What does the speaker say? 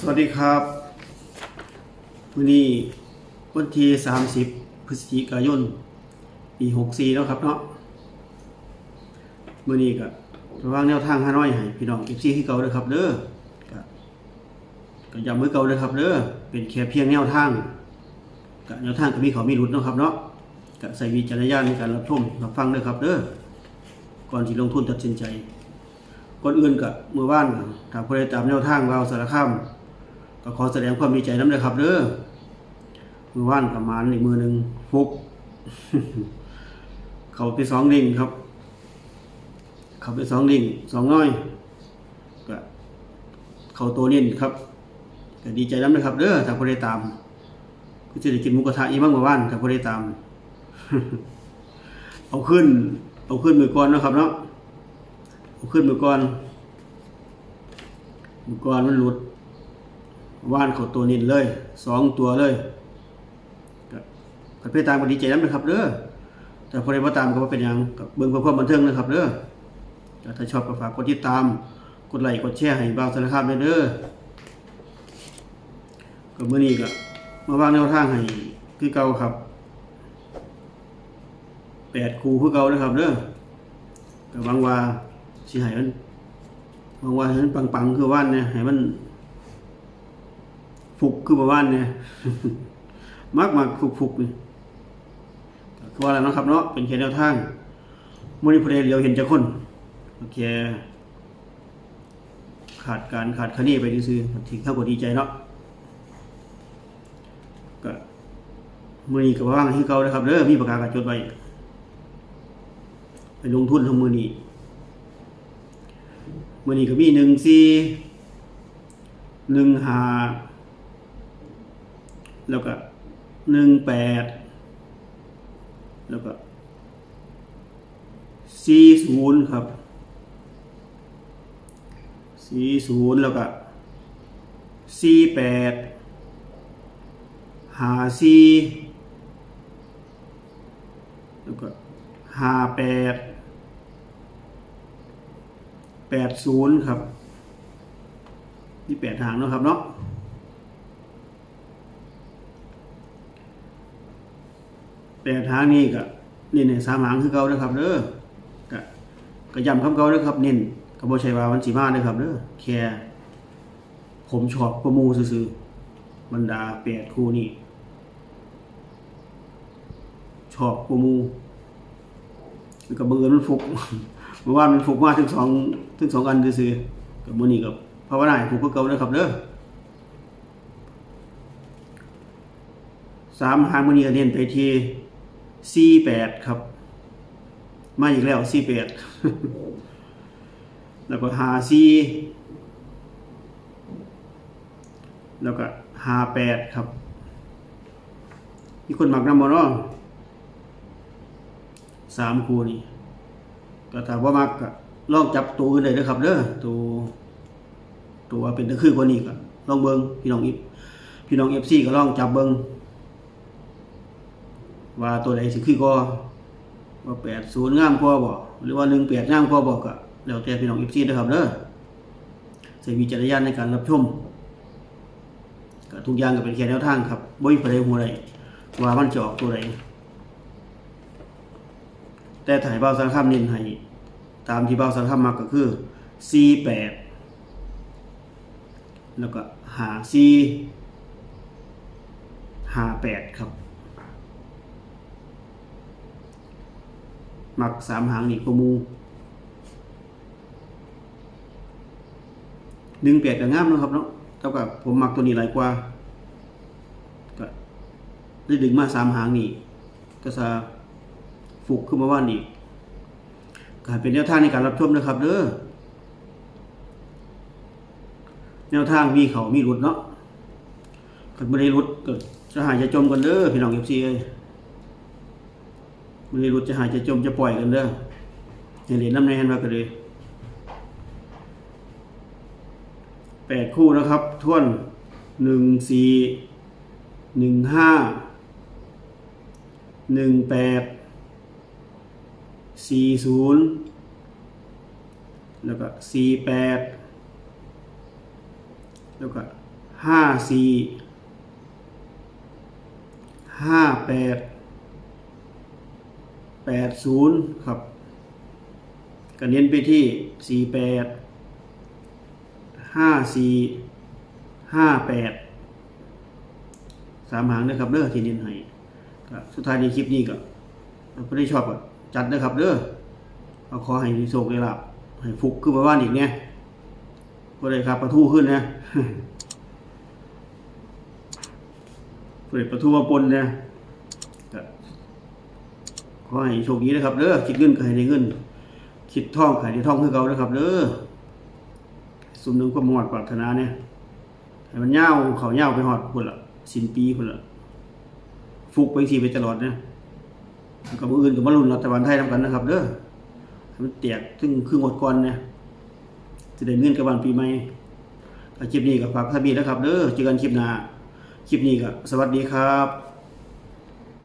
สวัสดีครับวันนี้วันที่ 30 พฤศจิกายน ปี64แล้วครับเนาะมื่อนี้ก็ระวางแนวทางฮานอยให้พี่น้อง FC ที่เก่าเด้อครับเด้อก็ก็ย้ำมือเก่าเด้อครับเด้อเป็นแค่เพียงแนวทางก็แนวทางก็มีเขามีหลุดนะครับเนาะก็ใส่วิจารณญาณในการรับชมรับฟังเด้อครับเด้อก่อนที่ลงทุนตัดสินใจก่อนอื่นกับมือวานถ้าผู้ใดตามแนวทางเราสารคาม ก็ขอแสดงความดีใจน้ำเลยครับเด้อมือว่านกับมานอีกมือหนึ่งฟุก เขาไปสองดิ่งครับ เขาไปสองดิ่งสองน้อยก็เขาตัวนิ่นครับก็ดีใจน้ำเลยครับเด้อถ้าผู้ใดตามก็จะได้กินหมูกระทะอีกบ้างมือว่านถ้าผู้ใดตาม เอาขึ้น เอาขึ้นมือก่อนนะครับเนาะเอาขึ้นมือก่อนมือก่อนมันหลุด ว่านเขาตัวนินเลยสองตัวเลยก็ขัดไปตามก็ดีใจน้ำนะครับเด้อแต่พอได้มาตามก็ว่าเป็นหยังกับเบิ่งเพื่อความบันเทิงนะครับเด้อถ้าชอบก็ฝากกดติดตามกดไลค์กดแชร์ให้บ่าวสารคามด้วยเด้อก็มื้อนี้ก็มาวางแนวทางให้คือเก่าครับแปดคู่คือเก่านะครับเด้อก็หวังว่าสิให้มันหวังว่าให้มันปังๆคือว่านเนี่ยให้มัน ฟุกคือบ่ว่านเนี่ยมากมากฟุกฟุกนี่ก็คือว่าแล้วนะครับเนาะเป็นแค่แนวทางมื้อนี้ผู้ใดเดียวเห็นจักคนโอเคขาดการขาดคะเนไปซื่อถึงเท่ากับดีใจเนาะก็มื้อนี้ก็ว่างให้เก่านะครับเด้อมีประกาศการจดไว้ไปลงทุนทำมือนี้มือนี้ก็มีหนึ่งสี่หนึ่งหา แล้วก็หนึ่งแปดแล้วก็สี่ศูนย์ครับสี่ศูนย์แล้วก็สี่แปดหาสี่แล้วก็หาแปดแปดศูนย์ครับนี่แปดหางนะครับเนาะ แปดหางนี่ก็นี่เนี่ยสามหางคือเก่าเด้อครับเด้อก็ก็ย้ำคำเก่าเด้อครับ เน้นก็บ่ใช่ว่ามันสิมาเด้อครับเด้อแค่ผมชอบประมูซื่อๆบรรดาแปดคู่นี่ชอบประมูแล้วก็บังเอิญมันฟุกเมื่อวานมันฟุกมาถึงสองถึงสองอันซื่อๆกับมื้อนี้กับภาวนาให้ฟุกคือเก่าเด้อครับเด้อสามหางมื้อนี้ก็เน้นไปที่ 48ครับ มาอีกแล้ว48แล้วก็54แล้วก็58ครับ มีคนหมักนำบ่เนาะสามคู่นี่ก็ถ้าว่ามักก็ลองจับตัวอื่นได้เด้อครับเด้อตัวตัวเป็นตะคือกว่านี้ก็ลองเบิ่งพี่น้องอีพี่น้อง FC ก็ลองจับเบิ่ง ว่าตัวใดสิคือก็ว่า80งามกว่าบ่หรือว่า18งามกว่าบ่ก็แล้วแต่พี่น้อง FC เด้อครับเด้อใช้วิจารณญาณในการรับชมก็ทุกอย่างก็เป็นแค่แนวทางครับบ่มีผู้ใดฮู้ได้ว่ามันจะออกตัวใดแต่ถ่ายเบาสารคามเน้นให้ตามที่เบาสารคามมักก็คือ C8 แล้วก็หา C หา8ครับ มักสามหางนี่กมูหนึ่งแปดก็งามนะครับเนาะเท่ากับผมมักตัวนี้หลายกว่าก็ได้ดึงมาสามหางนี่ก็จะฟุกขึ้นมาว่านี่ก็ให้เป็นแนวทางในการรับชมนะครับเด้อแนวทางมีเขามีรุดเนาะคันบ่ได้รุดก็จะหายจะจมกันเด้อพี่น้อง FC เอ้ย บ่ได้รุดจะหายจะจมจะปล่อยกันเด้ออย่าเล่นน้ำในหันว่าก็เลยแปดคู่นะครับท่วนหนึ่งสี่หนึ่งห้าหนึ่งแปดสี่ศูนย์แล้วก็สี่แปดแล้วก็ห้าสี่ห้าแปด แปดศูนย์ครับก็เน้นไปที่สี่แปดห้าสี่ห้าแปดสามหางนะครับเด้อที่เน้นให้สุดท้ายในคลิปนี้ก็ไม่ได้ชอบก็จัดนะครับเด้อเอาขอให้มีโชคได้ลาบให้ฟุกขึ้นมาบ้านอีกเนี่ยก็เลยครับประทูขึ้นนะเปิดประตูมาปนเนี่ย ขอให้โชคดีนะครับเด้อคิดเงินก็ให้ได้เงินคิดท่องก็ให้ได้ท่องคือเก่านะครับเด้อสุ่มหนึ่งความหอดปรารถนาเนี่ยให้มันเงาเขาเงาไปหอดคนละสิ้นปีคนละฟุกไปสีไปตลอดนะแล้วกับอื่นกับมารุนรัฐบาลไทยทำกันนะครับเด้อให้มันแตกซึ่งครึ่งหมดก่อนเนี่ยจะได้เงินกับวันปีใหม่คลิปนี้กับฝากท่านบีนะครับเด้อเจอกันคลิปหน้าคลิปนี้ก็สวัสดีครับ